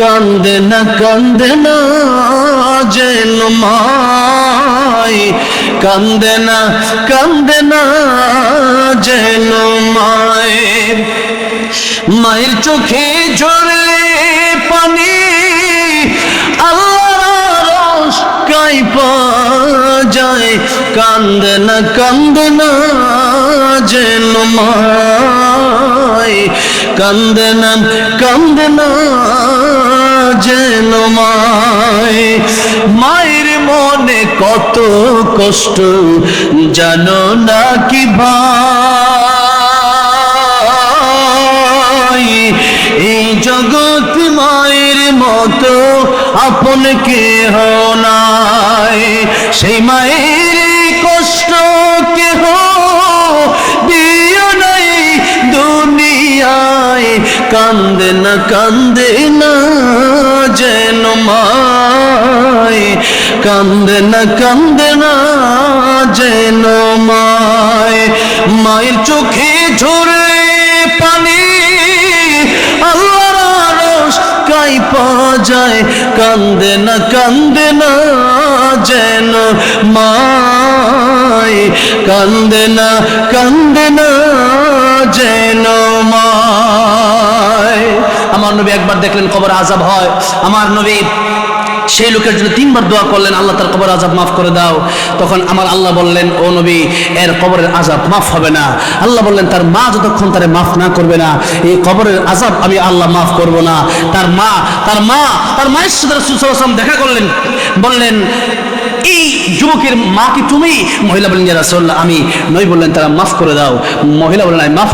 কান্দে না কান্দে না, যেন মাই। কান্দে না কান্দে না, যেন মায়ের মায়ের চোখে ঝরে পানি, আল্লাহর কাইপা যায় কান্দে না কান্দে না, যেন মাই। কান্দে না কান্দে যেন মাই মায়ের মনে কত কষ্ট, জানো না কি ভাই? এই জগৎ মায়ের মতো আপন কেহ নাই। সেই মায়ের কান্দে না কান্দে না যেন মায় কান্দে না কান্দে না যেন মায় মায়ের চোখে ঝরে পানি, আল্লাহর আরশ কাইপা যায়। কান্দে না কান্দে না যেন মায় কান্দে না কান্দে না যেন আমার নবী একবার দেখলেন কবর আজাব হয়। আমার নবী সেই লোকের জন্য তিনবার দোয়া করলেন, আল্লাহ তার কবর আজাব মাফ করে দাও। তখন আমার আল্লাহ বললেন, ও নবী, এর কবরের আজাব মাফ হবে না। আল্লাহ বললেন, তার মা যতক্ষণ তারে মাফ না করবে না, এই কবরের আজাব আমি আল্লাহ মাফ করব না। তার মা তার মা, তার মায়ের সাথে রাসূল দেখা করলেন। বললেন, এই যুবকের মা কি তুমি? মহিলা বললেন রাসূলুল্লাহ, আমি নই বললেন, তারা মাফ করে দাও। মহিলা বললেন, আমি মাফ